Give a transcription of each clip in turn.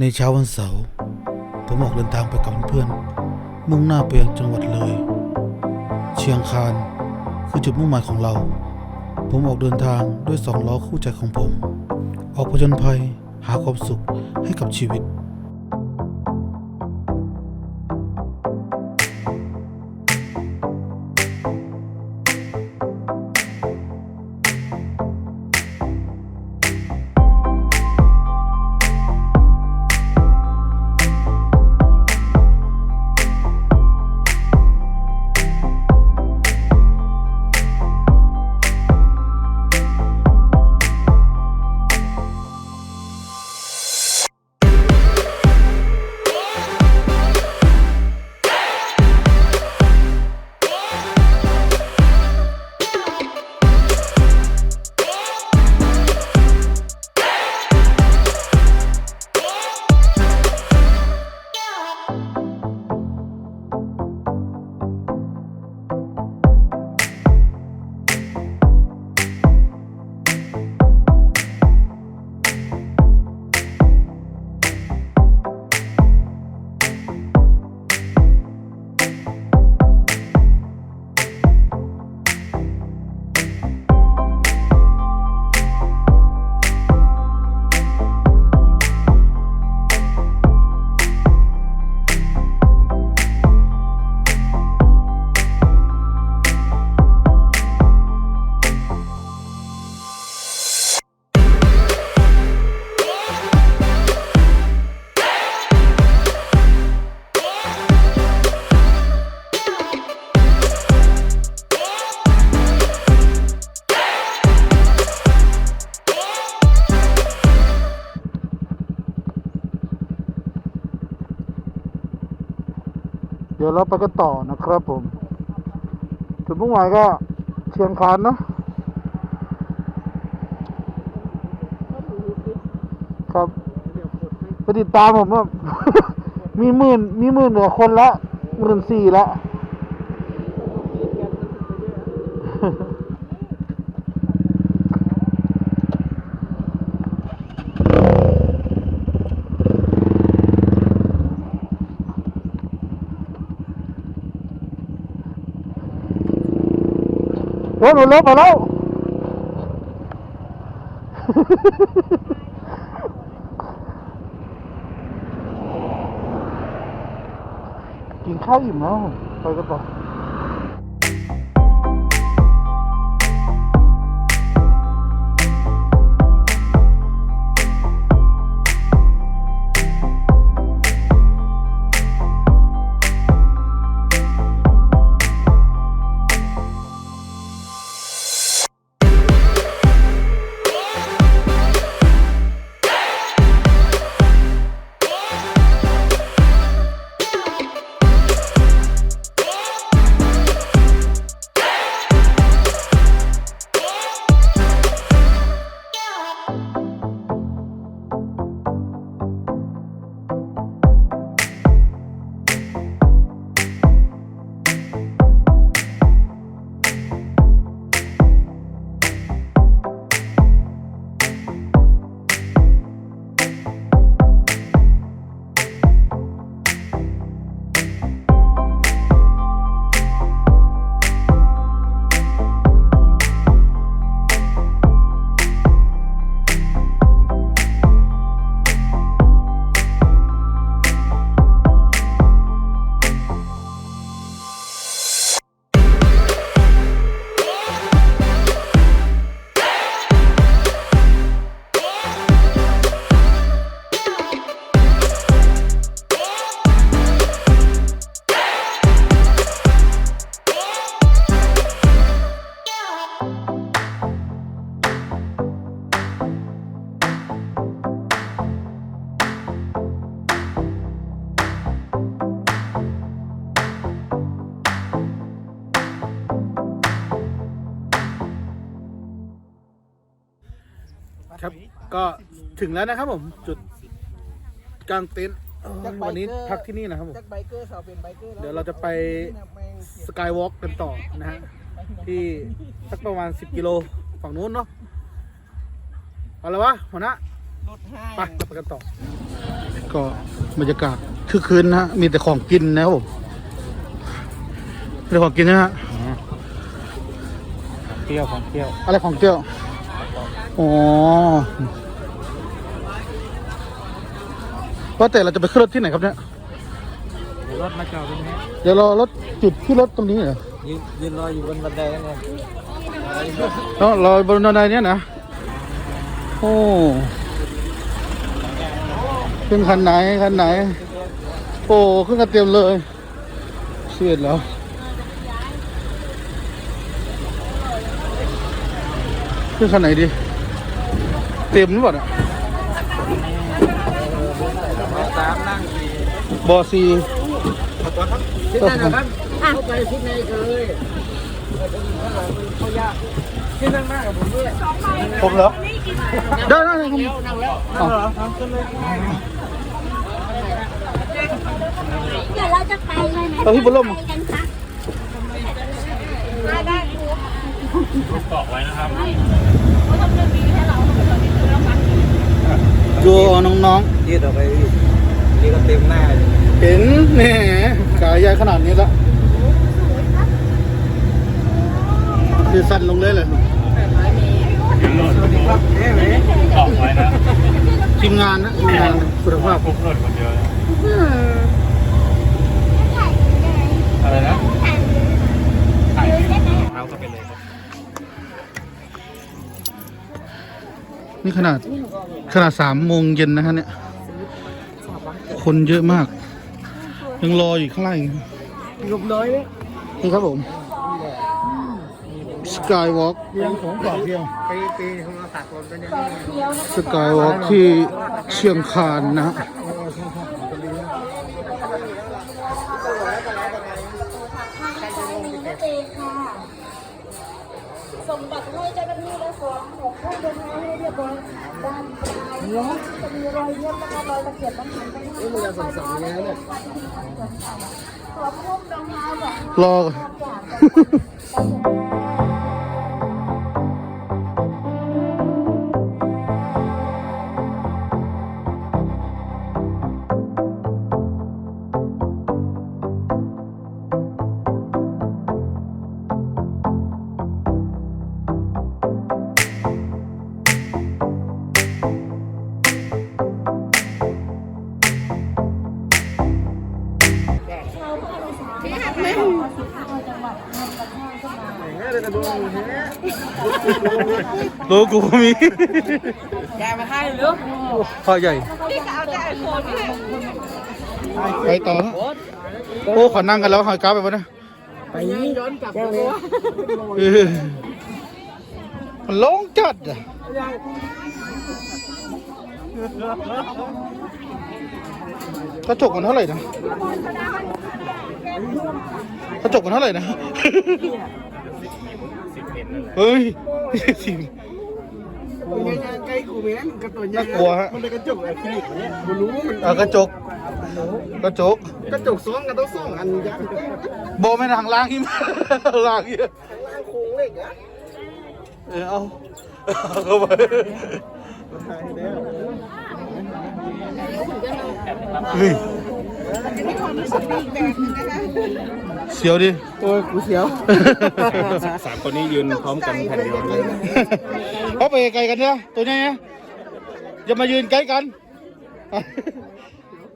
ในเช้าวันเสาร์ผมออกเดินทางไปกับเพื่อนมุ่งหน้าไปยังจังหวัดเลย เชียงคานคือจุดมุ่งหมายของเรา ผมออกเดินทางด้วยสองล้อคู่ใจของผม ออกผจญภัยหาความสุขให้กับชีวิต ดี๋ยวเราไปกันต่อนะครับผมจุดมุ่งหมายก็เชียงคานเนะครับไปติดตามผมว่ามีหมื่นมีหมื่นกว่าคนละหมื่นสี่ละ หนูเลิกมาแล้ว กินข้าวอิ่มแล้วไปกันต่อ ถึงแล้วนะครับผมจุดกลางเต็นท์เอ้ยวันนี้พักที่นี่นะครับผมจักไบเกอร์สาวเป็นไบเกอร์แล้วเดี๋ยวเราจะไป สกายวอล์กกันต่อนะฮะที่สักประมาณ 10 กิโลฝั่งนู้นเนาะเอาละวะหัวหน้ารถไปเราไปกันต่อ ก็บรรยากาศคือคืนนะฮะมีแต่ของกินนะครับผมมีแต่ของกินนะฮะเที่ยวของเที่ยวอะไรของเจ้าอ๋อ ว่าแต่เราจะไปขึ้นรถที่ไหนครับเนี่ยรถมาจอดตรงนี้เดี๋ยวรอรถจุดที่รถตรงนี้เหรอยืนยืนรออยู่บนบันไดนั่นเองเนาะรอบนบันไดเนี้ยนะโอ้ขึ้นคันไหนคันไหน โอ้ขึ้นกันเต็มเลยเสียดแล้วขึ้นคันไหนดี เต็มหรือเปล่าเนี่ย สามนั่งสี่ บอซีที่นั่นนะครับเข้าไปที่ในกันเลยเขายากที่นั่งหน้ากับผมด้วยผมเหรอได้ได้ได้ผมนั่งแล้วนั่งเหรอทำขึ้นเลยเดี๋ยวเราจะไปใช่ไหมเอาพี่บุญร่มไปกันค่ะดูน้องยืดออกไปนี่ก็เต็มหน้าเลยๆ เห็นแหน่กายใหญ่ขนาดนี้แล้วคือสั่นลงเลยเลยสวัสดีครับเอ๊ะไหมทีมงานนะทีมงานคุณภาพอะไรนะถ่ายได้ไหมเท้าเข้าไปเลยครับนี่ขนาดขนาดสามโมงเย็นนะฮะเนี่ย คนเยอะมาก ยังรออยู่ข้างล่างอีกหลบน้อยเนี่ยนี่ครับผม Skywalk เพียงของก่อนเพียงไปปีโทรศัพท์ผมไปเนี่ย Skywalk ที่เชียงคานนะฮะเองค่ะส่งบัตรให้เจ้าหน้าที่และสวมหมวกผู้เดินทางให้เรียบร้อยด้าน จะมีรอยเย็บนะคะรอยตะเกียบน้ำมันไปให้สวมพุ่มรองเท้าแบบรอ โลกูมีแกมาให้หรือข้อใหญ่ไปต่อโอ้ขอนั่งกันแล้วหอยกราฟไปวะเนี่ยไปย้อนกลับเลยมันโลงจัดอะกระจกมันเท่าไหร่นะกระจกมันเท่าไหร่นะเฮ้ยสิ ใกล้กูเมียนกระตุ้นน่ากลัวฮะ มันเป็นกระจกอะคลินิกเนี่ยกูรู้ว่ามันเอากระจก กระจกกระจกซ้อนกันต้องสองอันยักษ์โบไม่ทางล่างที่มาล่างที่โค้งเหล็กอะเออเอาเอาเข้าไปเฮ้ย เสียวดิ โอ้ยกูเสียว สามคนนี้ยืนพร้อมกันแผ่นเดียวเลยเขาไปไกลกันเนี่ยตัวนี้เนี่ยอย่ามายืนใกล้กัน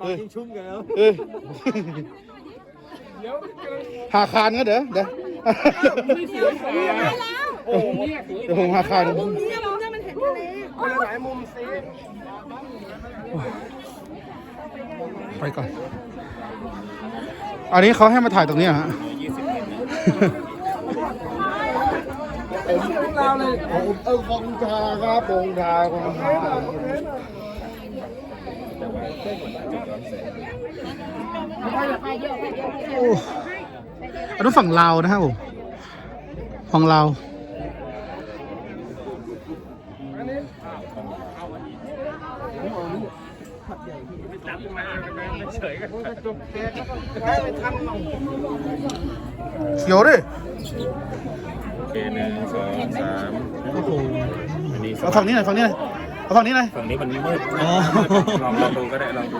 เออชุ่มกันแล้วเออหาคานก็เดี๋ยวเดี๋ยวเดี๋ยวผมหาคานคนละหลายมุมสิ ไปก่อน อันนี้เขาให้มาถ่ายตรงนี้เหรอฮะเราเลยเออฟองชาครับฟองชาฟองชาโอ้อันนั้นฝั่งลาวนะครับผมฝั่งลาว ให้ไปทำหน่อย เขียวดิโอเคหนึ่งสองสามโอ้โหอันนี้เอาฝั่งนี้หน่อยฝั่งนี้หน่อยเอาฝั่งนี้หน่อย ฝั่งนี้มันมืดอ๋อ ลองลองดูก็ได้ลองดู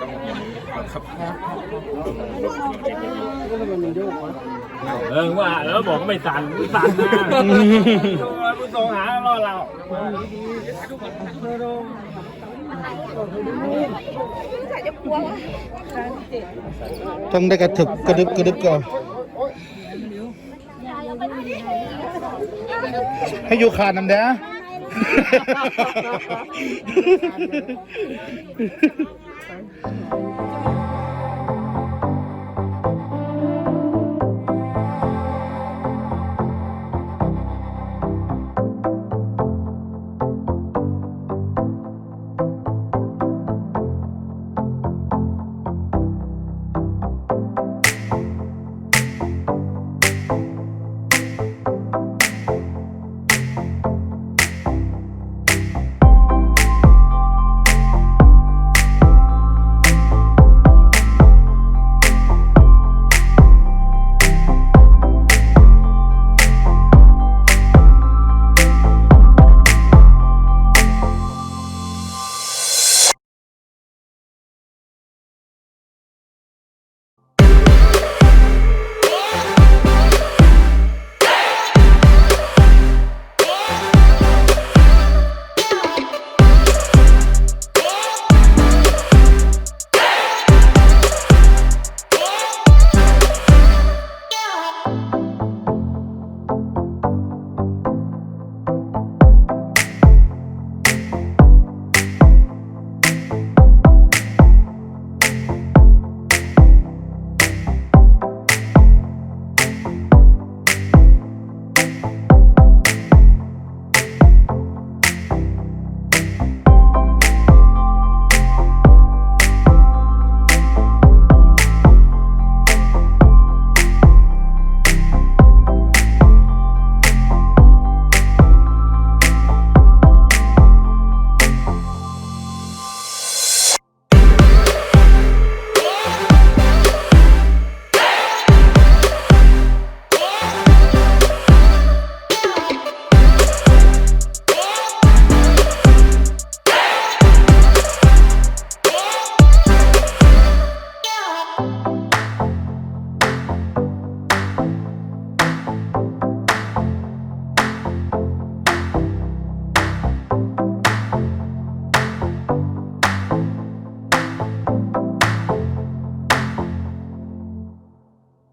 ต้องครับเออว่าแล้วบอกไม่สั่นไม่สั่นนะ ผู้ทรงหาล่อเราต้องได้กระถึบกระดึบกระดึบก่อนให้อยู่ขาดน้ำแดงเ